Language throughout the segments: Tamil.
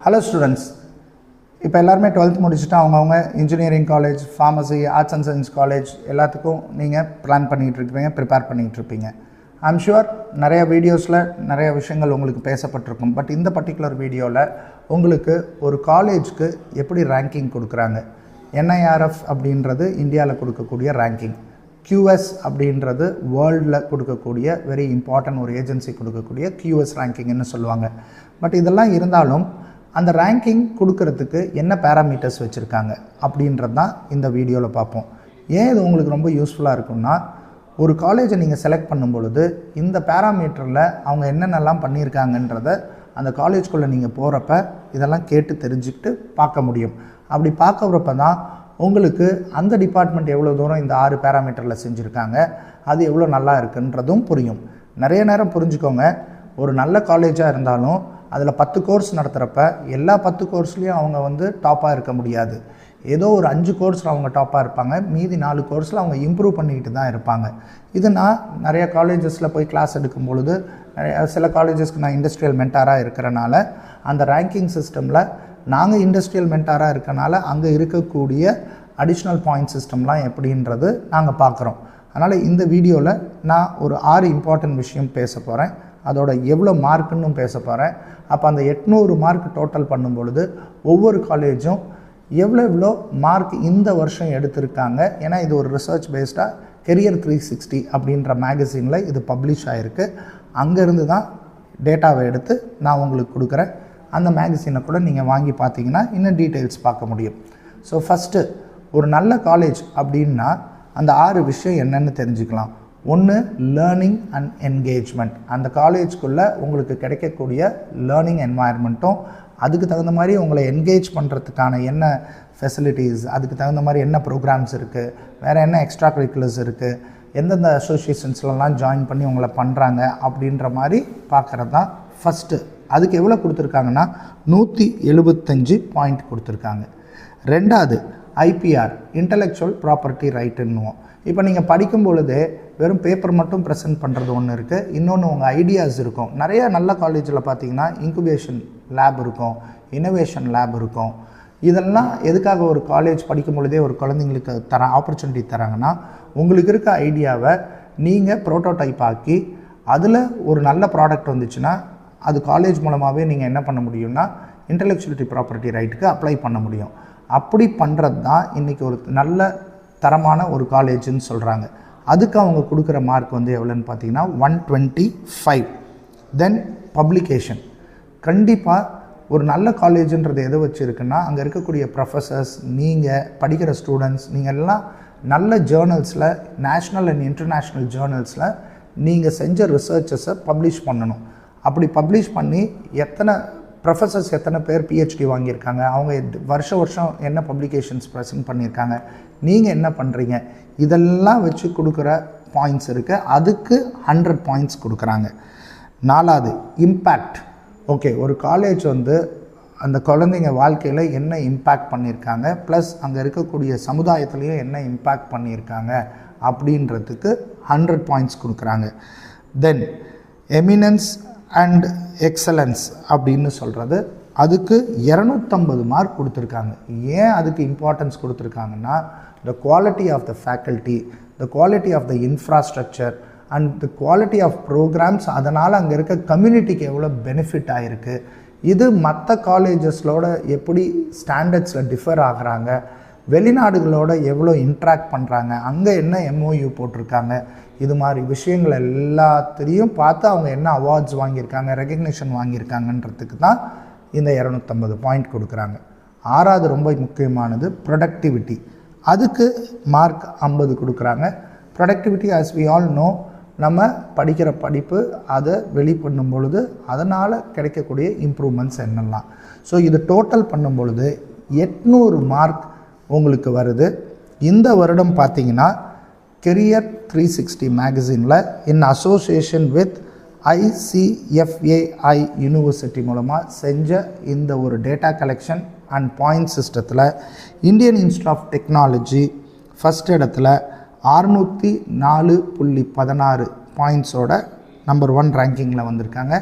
ஹலோ ஸ்டூடெண்ட்ஸ் இப்போ எல்லாருமே டுவெல்த் முடிச்சுட்டு அவங்கவுங்க engineering college pharmacy arts and science college எல்லாத்துக்கும் நீங்கள் பிளான் பண்ணிகிட்டு இருப்பீங்க ப்ரிப்பேர் பண்ணிகிட்டு இருப்பீங்க. ஐம் ஷுவர் நிறைய வீடியோஸில் நிறைய விஷயங்கள் உங்களுக்கு பேசப்பட்டிருக்கும். பட் இந்த பர்டிகுலர் வீடியோவில் உங்களுக்கு ஒரு காலேஜ்க்கு எப்படி ரேங்கிங் கொடுக்குறாங்க? என்ஐஆர்எஃப் அப்படின்றது இந்தியாவில் கொடுக்கக்கூடிய ரேங்கிங் கியூஎஸ் அப்படின்றது வேர்ல்டில் கொடுக்கக்கூடிய வெரி இம்பார்ட்டன்ட் ஒரு ஏஜென்சி கொடுக்கக்கூடிய கியூஎஸ் ரேங்கிங்னு சொல்லுவாங்க. பட் இதெல்லாம் இருந்தாலும் அந்த ரேங்கிங் கொடுக்கறதுக்கு என்ன பேராமீட்டர்ஸ் வச்சுருக்காங்க அப்படின்றது தான் இந்த வீடியோவில் பார்ப்போம். ஏன் இது உங்களுக்கு ரொம்ப யூஸ்ஃபுல்லாக இருக்கும்னா ஒரு காலேஜை நீங்கள் செலக்ட் பண்ணும் பொழுது இந்த பேராமீட்டரில் அவங்க என்னென்னலாம் பண்ணியிருக்காங்கன்றத அந்த காலேஜ்குள்ளே நீங்கள் போகிறப்ப இதெல்லாம் கேட்டு தெரிஞ்சுக்கிட்டு பார்க்க முடியும். அப்படி பார்க்குறப்ப தான் உங்களுக்கு அந்த டிபார்ட்மெண்ட் எவ்வளோ தூரம் இந்த ஆறு பேராமீட்டரில் செஞ்சுருக்காங்க அது எவ்வளோ நல்லா இருக்குன்றதும் புரியும். நிறைய நேரம் புரிஞ்சுக்கோங்க. ஒரு நல்ல காலேஜாக இருந்தாலும் அதில் பத்து கோர்ஸ் நடத்துகிறப்ப எல்லா பத்து கோர்ஸ்லேயும் அவங்க வந்து டாப்பாக இருக்க முடியாது. ஏதோ ஒரு அஞ்சு கோர்ஸில் அவங்க டாப்பாக இருப்பாங்க. மீதி நாலு கோர்ஸில் அவங்க இம்ப்ரூவ் பண்ணிக்கிட்டு தான் இருப்பாங்க. இது நான் நிறைய காலேஜஸில் போய் கிளாஸ் எடுக்கும் பொழுது சில காலேஜஸ்க்கு நான் இண்டஸ்ட்ரியல் மென்டாராக இருக்கிறனால அந்த ரேங்கிங் சிஸ்டமில் நாங்கள் இண்டஸ்ட்ரியல் மென்டாராக இருக்கனால அங்கே இருக்கக்கூடிய அடிஷ்னல் பாயிண்ட் சிஸ்டம்லாம் எப்படின்றது நாங்கள் பார்க்குறோம். அதனால் இந்த வீடியோவில் நான் ஒரு ஆறு இம்பார்ட்டன்ட் விஷயம் பேச போகிறேன் அதோட எவ்வளோ மார்க்குன்னு பேச போகிறேன் அப்போ அந்த எட்நூறு மார்க் டோட்டல் பண்ணும் பொழுது ஒவ்வொரு காலேஜும் எவ்வளோ எவ்வளோ மார்க் இந்த வருஷம் எடுத்திருக்காங்க. ஏன்னா இது ஒரு ரிசர்ச் பேஸ்டாக கெரியர் த்ரீ சிக்ஸ்டி அப்படின்ற மேகசினில் இது பப்ளிஷ் ஆகிருக்கு அங்கேருந்து தான் டேட்டாவை எடுத்து நான் உங்களுக்கு கொடுக்குறேன். அந்த மேகசினை கூட நீங்கள் வாங்கி பார்த்தீங்கன்னா இன்னும் டீட்டெயில்ஸ் பார்க்க முடியும். ஸோ ஃபஸ்ட்டு ஒரு நல்ல காலேஜ் அப்படின்னா அந்த ஆறு விஷயம் என்னென்னு தெரிஞ்சுக்கலாம். ஒன்று லேர்னிங் அண்ட் என்கேஜ்மெண்ட் அந்த காலேஜ்குள்ளே உங்களுக்கு கிடைக்கக்கூடிய லேர்னிங் என்வாயர்மெண்ட்டும் அதுக்கு தகுந்த மாதிரி உங்களை என்கேஜ் பண்ணுறதுக்கான என்ன ஃபெசிலிட்டிஸ் அதுக்கு தகுந்த மாதிரி என்ன ப்ரோக்ராம்ஸ் இருக்குது வேறு என்ன எக்ஸ்ட்ரா கரிக்குலர்ஸ் இருக்குது எந்தெந்த அசோசியேஷன்ஸ்லலாம் ஜாயின் பண்ணி உங்களை பண்ணுறாங்க அப்படின்ற மாதிரி பார்க்குறது தான் ஃபஸ்ட்டு அதுக்கு எவ்வளோ கொடுத்துருக்காங்கன்னா நூற்றி எழுபத்தஞ்சு பாயிண்ட் கொடுத்துருக்காங்க. ரெண்டாவது ஐபிஆர் இன்டலெக்சுவல் ப்ராப்பர்ட்டி ரைட்டுன்னுவோம் இப்போ நீங்கள் படிக்கும் பொழுது வெறும் பேப்பர் மட்டும் ப்ரெசென்ட் பண்ணுறது ஒன்று இருக்குது இன்னொன்று உங்கள் ஐடியாஸ் இருக்கும். நிறைய நல்ல காலேஜில் பார்த்தீங்கன்னா இன்குபேஷன் லேப் இருக்கும் இனோவேஷன் லேப் இருக்கும். இதெல்லாம் எதுக்காக ஒரு காலேஜ் படிக்கும் பொழுதே ஒரு குழந்தைங்களுக்கு தர ஆப்பர்ச்சுனிட்டி தராங்கன்னா உங்களுக்கு இருக்க ஐடியாவை நீங்கள் ப்ரோட்டோடைப் ஆக்கி அதில் ஒரு நல்ல ப்ராடக்ட் வந்துச்சுன்னா அது காலேஜ் மூலமாகவே நீங்கள் என்ன பண்ண முடியும்னா இன்டலெக்சுவலிட்டி ப்ராப்பர்ட்டி ரைட்டுக்கு அப்ளை பண்ண முடியும். அப்படி பண்ணுறது தான் இன்றைக்கி ஒரு நல்ல தரமான ஒரு காலேஜுன்னு சொல்கிறாங்க அதுக்கு அவங்க கொடுக்குற மார்க் வந்து எவ்வளோன்னு பார்த்தீங்கன்னா one twenty five then publication கண்டிப்பாக ஒரு நல்ல காலேஜுன்றது எதை வச்சுருக்குன்னா அங்கே இருக்கக்கூடிய ப்ரொஃபஸர்ஸ் நீங்கள் படிக்கிற ஸ்டூடெண்ட்ஸ் நீங்கள் எல்லாம் நல்ல ஜேர்னல்ஸில் நேஷ்னல் அண்ட் இன்டர்நேஷ்னல் ஜேர்னல்ஸில் நீங்கள் செஞ்ச ரிசர்ச்சஸை பப்ளிஷ் பண்ணணும். அப்படி பப்ளிஷ் பண்ணி எத்தனை ப்ரொஃபஸர்ஸ் எத்தனை பேர் பிஹெச்டி வாங்கியிருக்காங்க? அவங்க வருஷ வருஷம் என்ன பப்ளிகேஷன்ஸ் ப்ரெசென்ட் பண்ணியிருக்காங்க? நீங்கள் என்ன பண்ணுறீங்க இதெல்லாம் வச்சு கொடுக்குற பாயிண்ட்ஸ் இருக்குது அதுக்கு ஹண்ட்ரட் பாயிண்ட்ஸ் கொடுக்குறாங்க. நாலாவது இம்பேக்ட் ஓகே ஒரு காலேஜ் வந்து அந்த குழந்தைங்க வாழ்க்கையில் என்ன இம்பேக்ட் பண்ணியிருக்காங்க? ப்ளஸ் அங்கே இருக்கக்கூடிய சமுதாயத்துலேயும் என்ன இம்பேக்ட் பண்ணியிருக்காங்க? அப்படின்றதுக்கு ஹண்ட்ரட் பாயிண்ட்ஸ் கொடுக்குறாங்க. தென் எமினன்ஸ் அண்ட் எக்ஸலன்ஸ் அப்படின்னு சொல்கிறது அதுக்கு இரநூத்தம்பது மார்க் கொடுத்துருக்காங்க. ஏன் அதுக்கு இம்பார்ட்டன்ஸ் கொடுத்துருக்காங்கன்னா the quality of the faculty the quality of the infrastructure and the quality of programmes அதனால் அங்கே இருக்க கம்யூனிட்டிக்கு எவ்வளோ பெனிஃபிட் ஆகிருக்கு இது மற்ற காலேஜஸ்லோட எப்படி ஸ்டாண்டர்ட்ஸில் டிஃபர் ஆகுறாங்க. வெளிநாடுகளோட எவ்வளோ இன்ட்ராக்ட் பண்ணுறாங்க அங்கே என்ன எம்ஓயு போட்டிருக்காங்க இது மாதிரி விஷயங்கள் எல்லாத்தையும் பார்த்து அவங்க என்ன அவார்ட்ஸ் வாங்கியிருக்காங்க ரெகக்னிஷன் வாங்கியிருக்காங்கன்றதுக்கு தான் இந்த இரநூத்தம்பது பாயிண்ட் கொடுக்குறாங்க. ஆறாவது ரொம்ப முக்கியமானது ப்ரொடக்டிவிட்டி அதுக்கு மார்க் ஐம்பது கொடுக்குறாங்க. Productivity as we all know நம்ம படிக்கிற படிப்பு அதை வெளிப்பண்ணும் பொழுது அதனால் கிடைக்கக்கூடிய இம்ப்ரூவ்மெண்ட்ஸ் என்னெல்லாம். ஸோ இது டோட்டல் பண்ணும் பொழுது எட்நூறு மார்க் உங்களுக்கு வருது. இந்த வருடம் பார்த்தீங்கன்னா career three sixty மேகசினில் in association with ICFAI university மூலமாக செஞ்ச இந்த ஒரு டேட்டா கலெக்ஷன் அண்ட் பாயிண்ட் சிஸ்டத்தில் Indian institute of technology first இடத்துல அறுநூற்றி நாலு புள்ளி பதினாறு பாயிண்ட்ஸோட நம்பர் ஒன் ரேங்கிங்கில் வந்திருக்காங்க.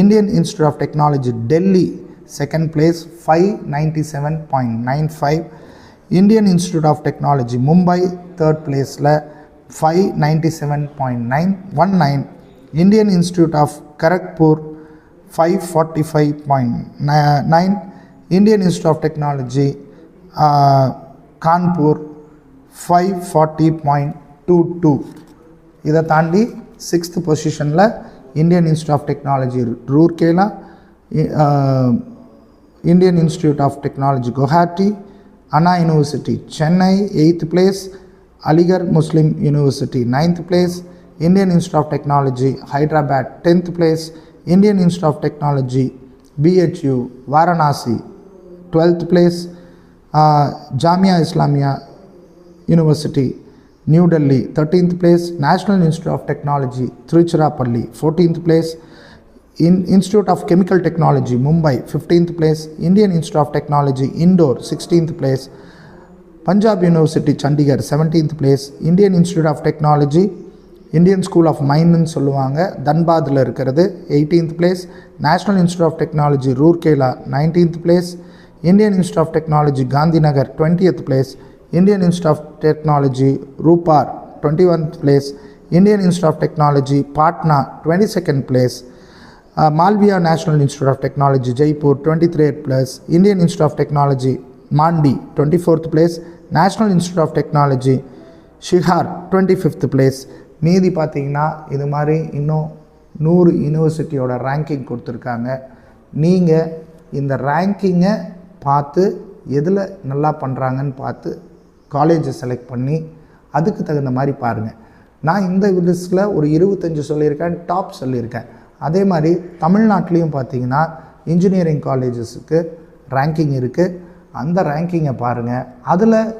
Indian institute of technology Delhi second place five ninety seven point nine five Indian institute of technology Mumbai third பிளேஸில் five ninety seven point nine one nine Indian institute of Kharagpur five forty five point nine Indian institute of technology Kanpur five forty point two two இதை தாண்டி சிக்ஸ்த் பொசிஷனில் Indian institute of technology Rourkela Indian institute of technology Guwahati Anna University, Chennai 8th place, Aligarh Muslim University 9th place, Indian Institute of Technology, Hyderabad 10th place, Indian Institute of Technology, BHU, Varanasi 12th place, uh, Jamia Islamia University, New Delhi 13th place, National Institute of Technology, Tiruchirappalli 14th place, in institute of chemical technology Mumbai fifteenth place Indian institute of technology Indore sixteenth place Punjab university Chandigarh seventeenth place Indian institute of technology Indian school of மைண்டுன்னு சொல்லுவாங்க. தன்பாத்தில் இருக்கிறது eighteenth place national institute of technology Rourkela nineteenth place Indian institute of technology Gandhinagar twentieth place Indian institute of technology Ropar twenty oneth place Indian institute of technology Patna twenty second place Malviya national institute of technology Jaipur twenty three plus Indian institute of technology Mandi twenty fourth place national institute of technology Silchar twenty fifth place. மீதி பார்த்தீங்கன்னா இது மாதிரி இன்னும் நூறு யூனிவர்சிட்டியோட ரேங்கிங் கொடுத்துருக்காங்க. நீங்கள் இந்த ரேங்கிங்கை பார்த்து எதில் நல்லா பண்ணுறாங்கன்னு பார்த்து காலேஜை செலக்ட் பண்ணி அதுக்கு தகுந்த மாதிரி பாருங்கள் நான் இந்த லிஸ்ட்டில் ஒரு இருபத்தஞ்சி சொல்லியிருக்கேன் டாப் சொல்லியிருக்கேன். அதே மாதிரி தமிழ்நாட்டிலையும் பார்த்தீங்கன்னா இன்ஜினியரிங் காலேஜஸுக்கு ரேங்கிங் இருக்குது அந்த ரேங்கிங்கை பாருங்கள் அதில்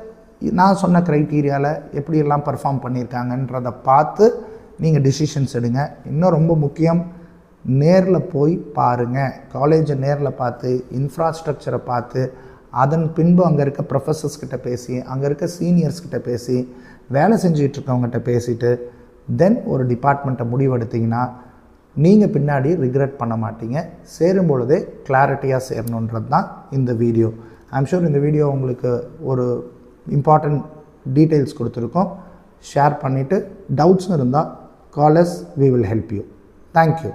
நான் சொன்ன க்ரைட்டீரியாவில் எப்படியெல்லாம் பர்ஃபார்ம் பண்ணியிருக்காங்கன்றதை பார்த்து நீங்கள் டிசிஷன்ஸ் எடுங்க. இன்னும் ரொம்ப முக்கியம் நேரில் போய் பாருங்கள் காலேஜை நேரில் பார்த்து இன்ஃப்ராஸ்ட்ரக்சரை பார்த்து அதன் பின்பு அங்கே இருக்க ப்ரொஃபஸர்ஸ் கிட்ட பேசி அங்கே இருக்க சீனியர்ஸ் கிட்ட பேசி வேலை செஞ்சுக்கிட்டு இருக்கவங்ககிட்ட பேசிட்டு தென் ஒரு டிபார்ட்மெண்ட்டை முடிவெடுத்திங்கன்னா நீங்கள் பின்னாடி ரிக்ரெட் பண்ண மாட்டீங்க. சேரும் பொழுதே கிளாரிட்டியாக சேரணுன்றது தான் இந்த வீடியோ ஐம் ஷூர் இந்த வீடியோ உங்களுக்கு ஒரு இம்பார்ட்டண்ட் டீட்டெயில்ஸ் கொடுத்துருக்கோம். ஷேர் பண்ணிவிட்டு டவுட்ஸ் இருந்தால் callers we will help you thank you